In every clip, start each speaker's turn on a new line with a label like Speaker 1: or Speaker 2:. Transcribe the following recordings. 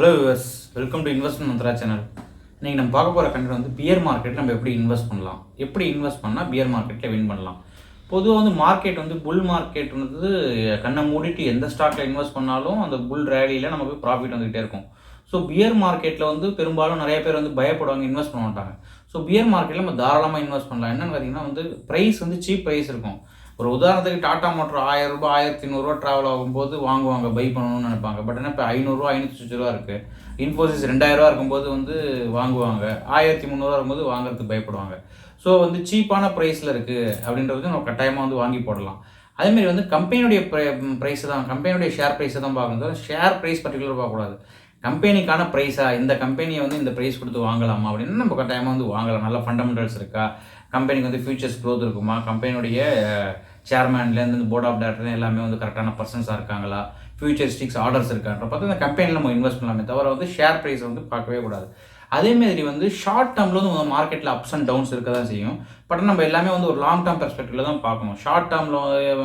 Speaker 1: Hello viewers welcome to investment Mantra channel இன்றைக்கி நம்ம பார்க்க போகிற கண்டென்ட் வந்து பியர் மார்க்கெட்டில் நம்ம எப்படி இன்வெஸ்ட் பண்ணலாம்? எப்படி இன்வெஸ்ட் பண்ணால் பியர் மார்க்கெட்டில் வின் பண்ணலாம்? பொதுவாக வந்து மார்க்கெட் வந்து புல் மார்க்கெட் வந்து கண்ணை மூடிட்டு எந்த ஸ்டாக்கில் இன்வெஸ்ட் பண்ணாலும் அந்த புல் ரேலியில் நமக்கு ப்ராஃபிட் வந்துக்கிட்டே இருக்கும். ஸோ பியர் மார்க்கெட்டில் வந்து பெரும்பாலும் நிறைய பேர் வந்து பயப்படுவாங்க இன்வெஸ்ட் பண்ண மாட்டாங்க. ஸோ பியர் மார்க்கெட்டில் நம்ம தாராளமாக இன்வெஸ்ட் பண்ணலாம். என்னென்னு பார்த்தீங்கன்னா வந்து ப்ரைஸ் வந்து சீப் ப்ரைஸ் இருக்கும். ஒரு உதாரணத்துக்கு டாட்டா மோட்டர் ஆயிரம் ரூபாய் ஆயிரத்தி நூறுரூவா ட்ராவல் ஆகும்போது வாங்குவாங்க பை பண்ணணும்னு நினைப்பாங்க. பட் என்ன இப்போ ஐநூறுரூவா ஐநூற்றி ரூபா இருக்குது இன்ஃபோசிஸ் ரெண்டாயிரரூவா இருக்கும்போது வந்து வாங்குவாங்க. ஆயிரத்தி முந்நூறுவா இருக்கும்போது வாங்குறதுக்கு பயப்படுவாங்க. ஸோ வந்து சீப்பான ப்ரைஸில் இருக்குது அப்படின்றது நம்ம கட்டாயமாக வந்து வாங்கி போடலாம். அதேமாரி வந்து கம்பெனியுடைய ப்ரைஸ் தான். கம்பெனியுடைய ஷேர் ப்ரைஸை தான் பார்க்கணும் ஷேர் ப்ரைஸ் பர்டிகுலர் பார்க்கக்கூடாது. கம்பெனிக்கான ப்ரைஸா இந்த கம்பெனியை வந்து இந்த ப்ரைஸ் கொடுத்து வாங்கலாமா அப்படின்னு நம்ம கட்டாயமாக வந்து வாங்கலாம். நல்ல ஃபண்டமெண்டல்ஸ் இருக்கா? கம்பெனிக்கு வந்து ஃபியூச்சர்ஸ் க்ரோத் இருக்குமா? கம்பெனியுடைய சேர்மேன்லேருந்து இந்த போர்ட் ஆஃப் டேரக்டர் எல்லாமே வந்து கரெக்டான பர்சன்ஸாக இருக்காங்களா? ஃபியூச்சரிஸ்டிக்ஸ் ஆர்டர்ஸ் இருக்கான்ற பார்த்து இந்த கம்பெனியில் நம்ம இன்வெஸ்ட் பண்ணலாமே தவிர வந்து ஷேர் ப்ரைஸ் வந்து பார்க்கவே கூடாது. அதேமாதிரி வந்து ஷார்ட் டேர்மில் வந்து மார்க்கெட்டில் அப்ஸ் அண்ட் டவுன்ஸ் இருக்க தான் செய்யும். பட் நம்ம எல்லாமே வந்து ஒரு லாங் டேர்ம் பெர்ஸ்பெக்டிவ்ல தான் பார்க்கணும். ஷார்ட் டேர்மில்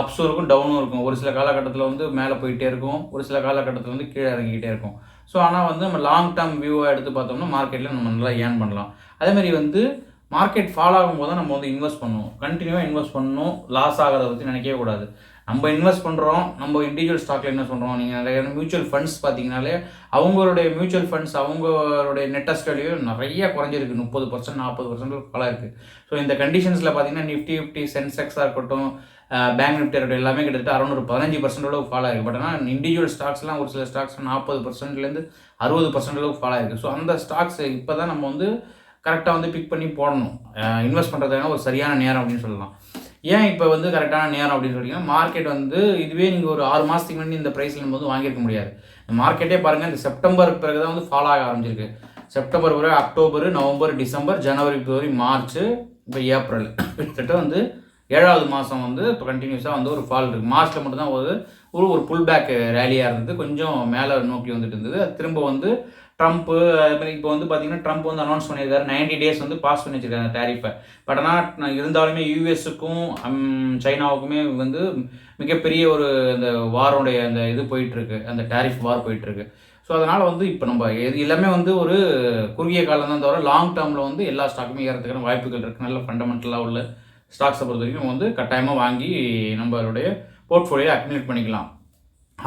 Speaker 1: அப்ஸும் இருக்கும் டவுனும் இருக்கும். ஒரு சில காலகட்டத்தில் வந்து மேலே போயிட்டே இருக்கும். ஒரு சில காலகட்டத்தில் வந்து கீழே இறங்கிக்கிட்டே இருக்கும். ஸோ ஆனால் வந்து நம்ம லாங் டேர்ம் வியூவாக எடுத்து பார்த்தோம்னா மார்க்கெட்டில் நம்ம நல்லா ஏர்ன் பண்ணலாம். அதேமாதிரி வந்து மார்க்கெட் ஃபால் ஆகும்போது தான் நம்ம வந்து இன்வெஸ்ட் பண்ணுவோம். கண்டினியூவாக இன்வெஸ்ட் பண்ணணும். லாஸ் ஆகிறத பற்றி நினைக்கவே கூடாது. நம்ம இன்வெஸ்ட் பண்ணுறோம் நம்ம இண்டிவிஜுவல் ஸ்டாக்ல என்ன சொல்கிறோம் நீங்கள் நிறைய மியூச்சுவல் ஃபண்ட்ஸ் பார்த்தீங்கனாலே அவங்களுடைய மியூச்சுவல் ஃபண்ட்ஸ் அவங்களுடைய நெட்டஸ்ட் வேல்யூ நிறைய குறைஞ்சிருக்கு. முப்பது பர்சன்ட் நாற்பது பர்சன்ட் ஃபாலாக இருக்குது ஸோ இந்த கண்டிஷன்ஸில் பார்த்தீங்கன்னா நிஃப்டி ஃபிஃப்டி சென்செக்ஸாக இருக்கட்டும் பேங்க் நிஃப்டி இருக்கட்டும் எல்லாமே கிட்டத்தட்ட அறநூறு பதினஞ்சு பர்சன்ட் அளவுக்கு ஃபாலோ ஆகிருக்கு பட் ஆனால் இண்டிவிஜுவல் ஸ்டாக்ஸ்லாம் ஒரு சில ஸ்டாக்ஸ் நாற்பது பர்சன்ட்லேருந்து அறுபது பர்சன்ட் அளவுக்கு ஃபாலோ ஆகிருக்கு ஸோ அந்த ஸ்டாக்ஸ் இப்போ தான் நம்ம வந்து கரெக்டாக வந்து பிக் பண்ணி போடணும். இன்வெஸ்ட் பண்ணுறதுக்கான ஒரு சரியான நேரம் அப்படின்னு சொல்லலாம். ஏன் இப்போ வந்து கரெக்டான நேரம் அப்படின்னு சொல்லிங்கன்னா மார்க்கெட் வந்து இதுவே நீங்கள் ஒரு ஆறு மாதத்துக்கு முன்னாடி இந்த ப்ரைஸில் நம்ம வந்து வாங்கியிருக்க முடியாது. மார்க்கெட்டே பாருங்கள் இந்த செப்டம்பர் பிறகு தான் வந்து ஃபாலோ ஆக ஆரம்பிச்சிருக்கு. செப்டம்பர் வரை அக்டோபர் நவம்பர் டிசம்பர் ஜனவரி பிப்ரவரி மார்ச் இப்போ ஏப்ரல் கிட்டத்தட்ட வந்து ஏழாவது மாதம் வந்து இப்போ கண்டினியூஸாக வந்து ஒரு ஃபால் இருக்குது மார்ச்சில் மட்டும்தான் ஒரு ஒரு ஒரு புல் பேக் ரேலியாக இருந்தது. கொஞ்சம் மேலே நோக்கி வந்துட்டு இருந்தது. திரும்ப வந்து ட்ரம்ப்பு அதுமாதிரி இப்போ வந்து பார்த்தீங்கன்னா ட்ரம்ப் வந்து அனௌன்ஸ் பண்ணியிருக்காரு. நைன்டி டேஸ் வந்து பாஸ் பண்ணி வச்சிருக்காங்க டேரிஃபை பட் ஆனால் இருந்தாலுமே யூஎஸுக்கும் um, சைனாவுக்குமே வந்து மிகப்பெரிய ஒரு அந்த வாரோடைய அந்த இது போயிட்டுருக்கு. அந்த டேரிஃப் வார் போயிட்டுருக்கு. ஸோ அதனால் வந்து இப்போ நம்ம எது எல்லாமே வந்து ஒரு குறுகிய காலம் தான் தவிர லாங் டேர்மில் வந்து எல்லா ஸ்டாக்குமே ஏறதுக்கான வாய்ப்புகள் இருக்குது நல்ல ஃபண்டமெண்டலாக உள்ள ஸ்டாக்ஸை பொறுத்த வரைக்கும் வந்து கட்டாயமாக வாங்கி நம்மளுடைய போர்ட்ஃபோலியோ அக்மினேட் பண்ணிக்கலாம்.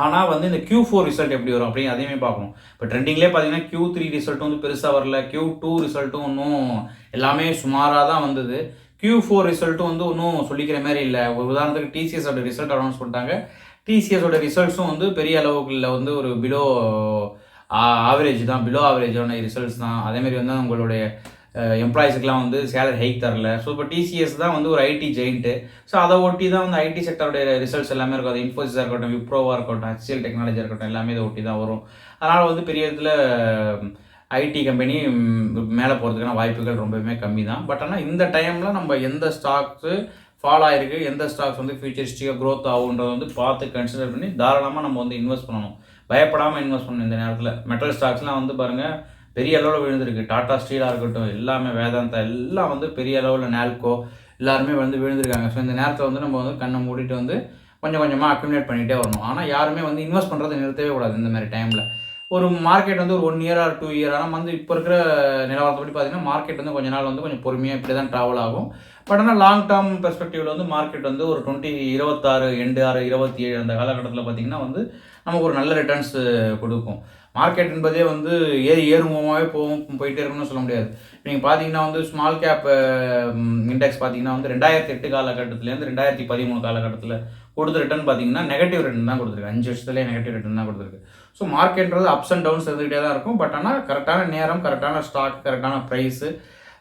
Speaker 1: ஆனால் வந்து இந்த கியூ ஃபோர் ரிசல்ட் எப்படி வரும் அப்படின்னு அதையுமே பார்க்கணும். இப்போ ட்ரெண்டிங்லேயே பார்த்தீங்கன்னா கியூ த்ரீ ரிசல்ட்டும் வந்து பெருசாக வரல. கியூ டூ ரிசல்ட்டும் இன்னும் எல்லாமே சுமாராக தான் வந்தது. கியூ ஃபோர் ரிசல்ட்டும் வந்து இன்னும் சொல்லிக்கிற மாதிரி இல்லை. ஒரு உதாரணத்துக்கு டிசிஎஸோட ரிசல்ட் அனௌன்ஸ் பண்ணிட்டாங்க. டிசிஎஸோட ரிசல்ட்ஸும் வந்து பெரிய அளவுக்கு இல்லை. வந்து ஒரு பிலோ ஆவரேஜ் தான். பிலோ ஆவரேஜான ரிசல்ட்ஸ் தான். அதேமாரி வந்து உங்களுடைய எம்ப்ளாயிஸுக்கெலாம் வந்து சேலரி ஹைக் தரல. ஸோ இப்போ டிசிஎஸ் தான் வந்து ஒரு ஐடி ஜெயிண்ட்டு ஸோ அதை ஒட்டி தான் வந்து ஐடி செக்டருடைய ரிசல்ட்ஸ் எல்லாமே இருக்கும். அது இன்ஃபோசிஸாக இருக்கட்டும் விப்ரோவாக இருக்கட்டும் ஹெச்சிஎல் டெக்னாலஜியாக இருக்கட்டும் எல்லாமே இதை ஒட்டி தான் வரும். அதனால் வந்து பெரிய இதில் ஐடி கம்பெனி மேலே போகிறதுக்கான வாய்ப்புகள் ரொம்பவுமே கம்மி தான். பட் ஆனால் இந்த டைமில் நம்ம எந்த ஸ்டாக்ஸு ஃபால் ஆகிருக்கு எந்த ஸ்டாக்ஸ் வந்து ஃபியூச்சரிஸ்டிக்காக க்ரோத் ஆகுன்றதை வந்து பார்த்து கன்சிடர் பண்ணி தாராளமாக நம்ம வந்து இன்வெஸ்ட் பண்ணணும். பயப்படாமல் இன்வெஸ்ட் பண்ணணும் இந்த நேரத்தில். மெட்டல் ஸ்டாக்ஸ்லாம் வந்து பாருங்கள் பெரிய அளவில் விழுந்திருக்கு. டாடா ஸ்டீலாக இருக்கட்டும் எல்லாமே வேதாந்தா எல்லாம் வந்து பெரிய அளவில் நேல்கோ எல்லாருமே வந்து விழுந்திருக்காங்க. ஸோ இந்த நேரத்தில் வந்து நம்ம வந்து கண்ணை மூடிட்டு வந்து கொஞ்சம் கொஞ்சமாக அக்குமுலேட் பண்ணிகிட்டே வரணும். ஆனால் யாருமே வந்து இன்வெஸ்ட் பண்ணுறதை நிறுத்தவே கூடாது இந்த மாதிரி டைமில் ஒரு மார்க்கெட் வந்து ஒரு one year or two year ஆனால் வந்து இப்போ இருக்கிற நிலவரத்தைப்படி பார்த்தீங்கன்னா மார்க்கெட் வந்து கொஞ்ச நாள் வந்து கொஞ்சம் பொறுமையாக இப்படி தான் ட்ராவல் ஆகும் பட் ஆனால் லாங் டேர்ம் பெர்ஸ்பெக்டிவில் வந்து மார்க்கெட் வந்து ஒரு டுவெண்ட்டி இருபத்தாறு எண்டு ஆறு இருபத்தி ஏழு அந்த காலகட்டத்தில் பார்த்தீங்கன்னா வந்து நமக்கு ஒரு நல்ல ரிட்டர்ன்ஸ் கொடுக்கும். மார்க்கெட் என்பதே வந்து ஏறி ஏறுமுகமாகவே போகும் போயிட்டே இருக்கும்னு சொல்ல முடியாது. நீங்கள் பார்த்தீங்கன்னா வந்து ஸ்மால் கேப் இண்டெக்ஸ் பார்த்தீங்கன்னா வந்து ரெண்டாயிரத்தி எட்டு காலகட்டத்துலேருந்து ரெண்டாயிரத்தி பதிமூணு காலகட்டத்தில் கொடுத்த ரிட்டர்ன் பார்த்தீங்கன்னா நெகட்டிவ் ரிட்டர்ன் தான் கொடுத்துருக்கு. அஞ்சு வருஷத்துலேயே நெகட்டிவ் ரிட்டர்ன் தான் கொடுத்துருக்கு. ஸோ மார்க்கெட்ன்றது அப்ஸ் அண்ட் டவுன்ஸ் இருந்துகிட்டே தான் இருக்கும். பட் ஆனால் கரெக்டான நேரம் கரெக்டான ஸ்டாக் கரெக்டான ப்ரைஸு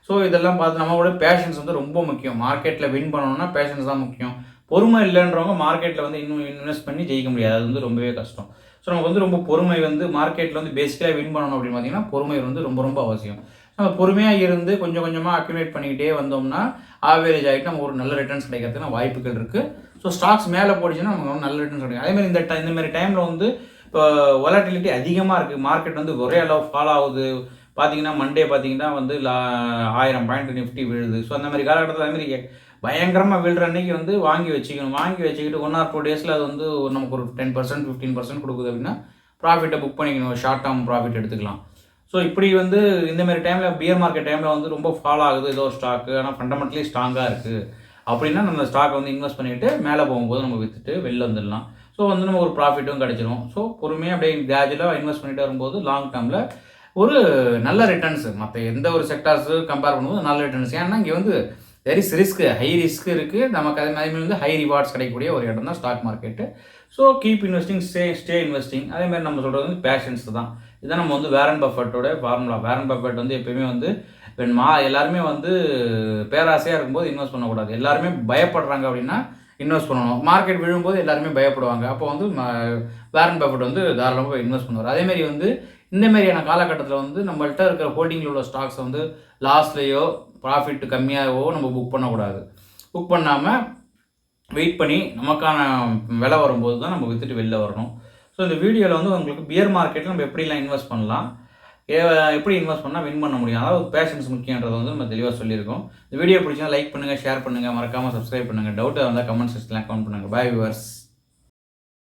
Speaker 1: ஸோ இதெல்லாம் பார்த்து நம்மளோட பேஷன்ஸ் வந்து ரொம்ப முக்கியம். மார்க்கெட்டில் வின் பண்ணணும்னா பேஷன்ஸ் தான் முக்கியம். பொறுமை இல்லைன்றவங்க மார்க்கெட்டில் வந்து இன்னும் இன்வெஸ்ட் பண்ணி ஜெயிக்க முடியாது. அது வந்து ரொம்பவே கஷ்டம். ஸோ நமக்கு வந்து ரொம்ப பொறுமை வந்து மார்க்கெட்டில் வந்து பேசிக்கலாக வின் பண்ணணும் அப்படின்னு பார்த்தீங்கன்னா பொறுமை வந்து ரொம்ப ரொம்ப அவசியம். நம்ம பொறுமையாக இருந்து கொஞ்சம் கொஞ்சமாக அக்யூமேட் பண்ணிக்கிட்டே வந்தோம்னா ஆவரேஜ் ஆகிட்டு நம்ம ஒரு நல்ல ரிட்டர்ன்ஸ் கிடைக்கிறதுக்கு வாய்ப்புகள் இருக்குது ஸோ ஸ்டாக்ஸ் மேலே போடுச்சுன்னா நமக்கு வந்து நல்ல ரிட்டர்ன்ஸ் கிடைக்கும். அதே மாதிரி இந்த டைம் இந்த மாதிரி டைமில் வந்து இப்போ ஒலாட்டிலிட்டி அதிகமாக இருக்குது மார்க்கெட் வந்து ஒரே அளவு ஃபாலோ ஆகுது. பார்த்தீங்கன்னா மண்டே பார்த்தீங்கன்னா வந்து லா- ஆயிரம் பாயிண்ட் நிஃப்டி விழுது. ஸோ அந்த மாதிரி காலகட்டத்தில் அதுமாதிரி பயங்கரமாக விழுற அன்னைக்கு வந்து வாங்கி வச்சுக்கணும். வாங்கி வச்சுக்கிட்டு ஒன் ஆர் டூ டேஸில் அது வந்து ஒரு நமக்கு ஒரு டென் பர்சன்ட் ஃபிஃப்டீன் பர்சன்ட் கொடுக்குது அப்படின்னா ப்ராஃபிட்டை புக் பண்ணிக்கணும். ஷார்ட் டேர்ம் ப்ராஃபிட் எடுத்துக்கலாம். ஸோ இப்படி வந்து இந்தமாரி டைமில் பியர் மார்க்கெட் டைமில் வந்து ரொம்ப ஃபாலோ ஆகுது. ஏதோ ஒரு ஸ்டாக்கு ஆனால் ஃபண்டமெண்டலி ஸ்ட்ராங்காக இருக்குது அப்படின்னா நம்ம ஸ்டாக் வந்து இன்வெஸ்ட் பண்ணிவிட்டு மேலே போகும்போது நம்ம விற்றுட்டு வெளில வந்துடலாம். ஸோ வந்து நம்ம ஒரு ப்ராஃபிட்டும் கிடச்சிரும். ஸோ பொறுமையாக அப்படியே கிராஜுவலாக இன்வெஸ்ட் பண்ணிட்டு வரும்போது லாங் டேர்மில் ஒரு நல்ல ரிட்டர்ன்ஸு மற்ற எந்த ஒரு செக்டார்ஸு கம்பேர் பண்ணும்போது நல்ல ரிட்டர்ன்ஸ் ஏன்னா இங்கே வந்து வெரி ரிஸ்க் ஹை ரிஸ்க் இருக்குது நமக்கு அதே மாதிரி வந்து ஹை ரிவார்ட்ஸ் கிடைக்கக்கூடிய ஒரு இடம் தான் stock market so keep investing stay stay investing அதே மாதிரி நம்ம சொல்கிறது வந்து பேஷன்ஸ் தான். இதான் நம்ம வந்து வேரன் பஃபட்டோட ஃபார்முலா வேரன் பஃபட் வந்து எப்பயுமே வந்து பெண் மா எல்லாருமே வந்து பேராசையாக இருக்கும்போது இன்வெஸ்ட் பண்ணக்கூடாது. எல்லாருமே பயப்படுறாங்க அப்படின்னா இன்வெஸ்ட் பண்ணணும். மார்க்கெட் விழும்போது எல்லாருமே பயப்படுவாங்க. அப்போ வந்து வேரன் பஃபட் வந்து தாராளமாக இன்வெஸ்ட் பண்ணுவார். அதேமாரி வந்து இந்த மாதிரியான காலகட்டத்தில் வந்து நம்மள்கிட்ட இருக்கிற ஹோல்டிங்கில் உள்ள ஸ்டாக்ஸ் வந்து லாஸ்ட்லேயோ ப்ராஃபிட் கம்மியாகவோ நம்ம புக் பண்ணக்கூடாது. புக் பண்ணாமல் வெயிட் பண்ணி நமக்கான விலை வரும்போது தான் நம்ம விற்றுட்டு வெளில வரணும். ஸோ இந்த வீடியோவில் வந்து உங்களுக்கு பியர் மார்க்கெட்டில் நம்ம எப்படிலாம் இன்வெஸ்ட் பண்ணலாம்? ஏ- எப்படி இன்வெஸ்ட் பண்ணால் வின் பண்ண முடியும்? அதாவது பேஷன்ஸ் முக்கியன்றதை வந்து நம்ம தெளிவாக சொல்லியிருக்கோம். இந்த வீடியோ பிடிச்சா லைக் பண்ணுங்கள் ஷேர் பண்ணுங்கள் மறக்காமல் சப்ஸ்கிரைப் பண்ணுங்கள் டவுட்டாக இருந்தால் கமெண்ட் செக்ஷனில் கமெண்ட் பண்ணுங்கள் பாய் விவர்ஸ்